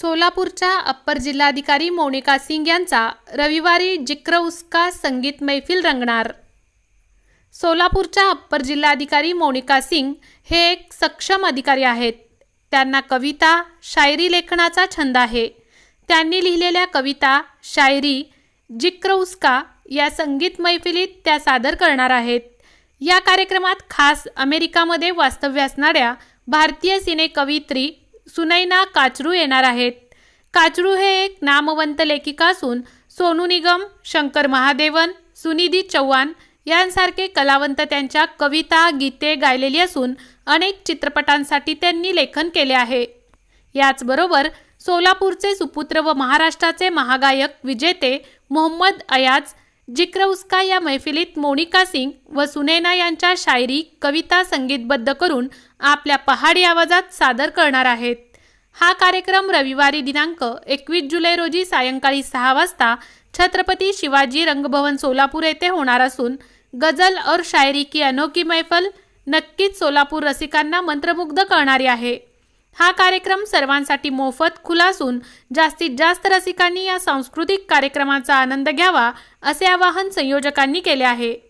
सोलापूरच्या अप्पर जिल्हाधिकारी मोनिका सिंग यांचा रविवारी जिक्रउस्का संगीत मैफिल रंगणार. सोलापूरच्या अप्पर जिल्हाधिकारी मोनिका सिंग हे एक सक्षम अधिकारी आहेत. त्यांना कविता शायरी लेखनाचा छंद आहे. त्यांनी लिहिलेल्या कविता शायरी जिक्रउस्का या संगीत मैफिलीत त्या सादर करणार आहेत. या कार्यक्रमात खास अमेरिकामध्ये वास्तव्य असणाऱ्या भारतीय सिने कवयित्री सुनैना काचरू येणार आहेत. काचरू हे एक नामवंत लेखिका असून सोनू निगम शंकर महादेवन सुनिधी चव्हाण यांसारखे कलावंत त्यांच्या कविता गीते गायलेली असून अनेक चित्रपटांसाठी त्यांनी लेखन केले आहे. याचबरोबर सोलापूरचे सुपुत्र व महाराष्ट्राचे महागायक विजेते मोहम्मद अयाज जिक्र उस्का या मैफिलीत मोनिका सिंग व सुनैना यांच्या शायरी कविता संगीतबद्ध करून आपल्या पहाडी आवाजात सादर करणार आहेत. हा कार्यक्रम रविवारी दिनांक एकवीस जुलै रोजी सायंकाळी सहा वाजता छत्रपती शिवाजी रंगभवन सोलापूर येथे होणार असून गझल और शायरी की अनोखी मैफल नक्कीच सोलापूर रसिकांना मंत्रमुग्ध करणारी आहे. हा कार्यक्रम सर्वांसाठी मोफत खुला असून जास्तीत जास्त रसिकांनी या सांस्कृतिक कार्यक्रमाचा आनंद घ्यावा असे आवाहन संयोजकांनी केले आहे.